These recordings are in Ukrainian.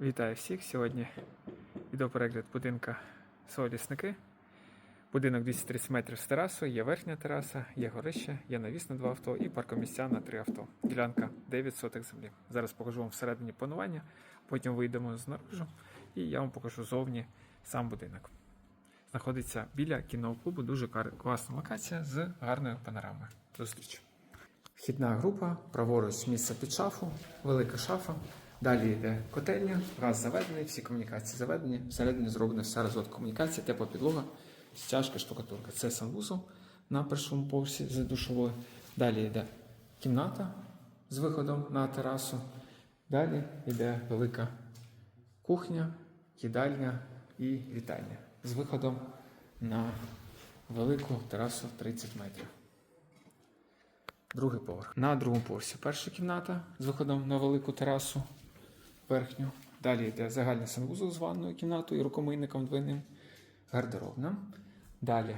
Вітаю всіх! Сьогодні відеоперегляд будинка село Лісники. Будинок 230 метрів з терасою, є верхня тераса, є горище, є навіс на два авто і паркомісця на три авто. Ділянка 9 сотих землі. Зараз покажу вам всередині планування, потім вийдемо знаружи і я вам покажу зовні сам будинок. Знаходиться біля кінного клубу, дуже класна локація з гарною панорамою. Зустріч! Вхідна група, праворуч місце під шафу, велика шафа. Далі йде котельня, газ заведений, всі комунікації заведені. Всередині зроблена вся розвод комунікації, тепла підлога, стяжка, штукатурка. Це санвузол на першому поверсі з душовою. Далі йде кімната з виходом на терасу. Далі йде велика кухня, їдальня і вітальня з виходом на велику терасу 30 метрів. Другий поверх. На другому поверсі перша кімната з виходом на велику терасу верхню. Далі йде загальний санвузол з ванною кімнатою рукомийником двойним, гардеробна. Далі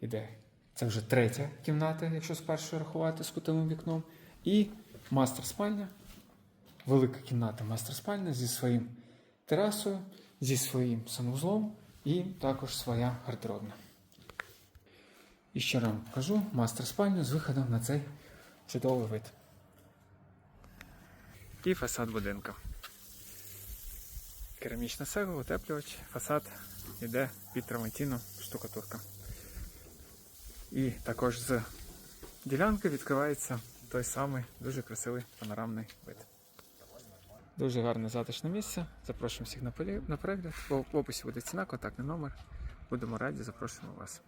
йде це вже третя кімната, якщо з першої рахувати з кутовим вікном. І мастер-спальня. Велика кімната мастер-спальня зі своїм терасою, зі своїм санвузлом і також своя гардеробна. І ще раз покажу мастер-спальню з виходом на цей чудовий вид. І фасад будинку. Керамічна сега, утеплювач, фасад йде під травматійну штукатурка. І також з ділянки відкривається той самий дуже красивий панорамний вид. Дуже гарне затишне місце. Запрошуємо всіх на перегляд. В описі буде ціна, контактний номер. Будемо раді, запрошуємо вас.